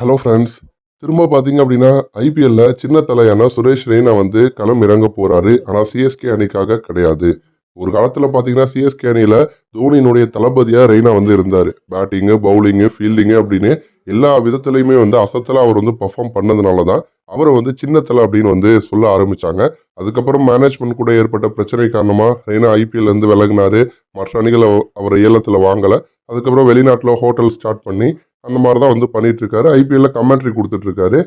Hello friends திரும்ப பார்த்தீங்க அப்படின்னா ஐபிஎல்ல சின்ன தலையான சுரேஷ் ரெய்னா வந்து களம் இறங்க போறாரு. ஆனால் சிஎஸ்கே அணிக்காக கிடையாது. ஒரு காலத்தில் பார்த்தீங்கன்னா சிஎஸ்கே அணியில் தோனியினுடைய தளபதியாக ரெய்னா வந்து இருந்தார். பேட்டிங்கு பவுலிங்கு ஃபீல்டிங்கு அப்படின்னு எல்லா விதத்துலையுமே வந்து அசத்தலாக அவர் வந்து பர்ஃபார்ம் பண்ணதுனால தான் அவரை வந்து சின்ன தலை அப்படின்னு வந்து சொல்ல ஆரம்பிச்சாங்க. அதுக்கப்புறம் மேனேஜ்மெண்ட் கூட ஏற்பட்ட பிரச்சனை காரணமாக ரெய்னா ஐபிஎல்லேருந்து விலகினார். மற்ற அணிகளை அவர் ஏலத்தில் வாங்கலை. அதுக்கப்புறம் வெளிநாட்டில் ஹோட்டல் ஸ்டார்ட் பண்ணி அந்த மாதிரி தான் வந்து பண்ணிட்டு இருக்காரு ஐபிஎல்ல கமெண்ட்ரி கொடுத்துட்டு இருக்காரு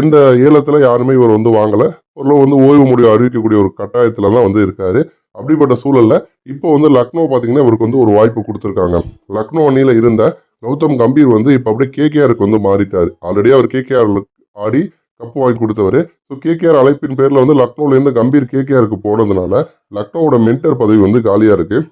எந்த ஏலத்தில் யாருமே இவர் வந்து வாங்கலை. ஓரளவு வந்து ஓய்வு முடிவு அறிவிக்கக்கூடிய ஒரு கட்டாயத்தில் தான் வந்து இருக்காரு. அப்படிப்பட்ட சூழலில் இப்போ வந்து லக்னோ பார்த்தீங்கன்னா இவருக்கு வந்து ஒரு வாய்ப்பு கொடுத்துருக்காங்க. லக்னோ அணியில் இருந்த கௌதம் கம்பீர் வந்து இப்போ அப்படியே கேகேஆருக்கு வந்து மாறிட்டார். ஆல்ரெடி அவர் கேகேஆர் ஆடி கப்பு வாங்கி கொடுத்தவர். ஸோ கேகேஆர் அழைப்பின் பேரில் வந்து லக்னோலேருந்து கம்பீர் கேகேஆருக்கு போனதுனால லக்னோவோட மென்டர் பதவி வந்து காலியாக இருக்குது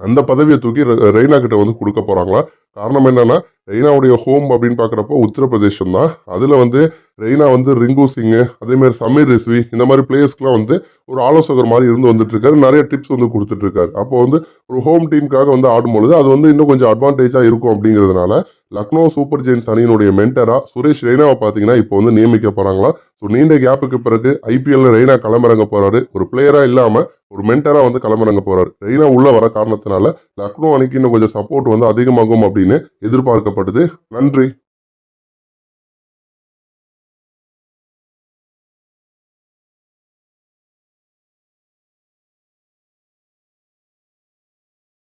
அந்த பதவியை தூக்கி ரெய்னா கிட்ட வந்து கொடுக்க போகிறாங்களா காரணம் என்னென்னா ரெய்னாவுடைய ஹோம் அப்படின்னு பார்க்குறப்போ உத்தரப்பிரதேசம் தான். அதில் வந்து ரெய்னா வந்து ரிங்கு சிங்கு அதேமாதிரி சமீர் ரிஸ்வி இந்த மாதிரி பிளேயர்ஸ்க்குலாம் வந்து ஒரு ஆலோசகர் மாதிரி இருந்து வந்துட்டுருக்காரு. நிறைய டிப்ஸ் வந்து கொடுத்துட்ருக்காரு அப்போ வந்து ஒரு ஹோம் டீமுக்காக வந்து ஆடும்பொழுது அது வந்து இன்னும் கொஞ்சம் அட்வான்டேஜாக இருக்கும் அப்படிங்கிறதுனால லக்னோ சூப்பர் ஜெயின்ஸ் அணியினுடைய மென்டராக சுரேஷ் ரெய்னாவை பார்த்தீங்கன்னா இப்போ வந்து நியமிக்க போகிறாங்களா ஸோ நீண்ட கேப்புக்கு பிறகு ஐபிஎல்ல ரெய்னா களமிறங்க போகிறாரு ஒரு பிளேயராக இல்லாமல் ஒரு மென்டராக வந்து களமிறங்க போகிறார் ரெய்னா உள்ளே வர காரணத்தினால லக்னோ அணிக்கு இன்னும் கொஞ்சம் சப்போர்ட் வந்து அதிகமாகும் அப்படின்னு எதிர்பார்க்கப்படுது. நன்றி.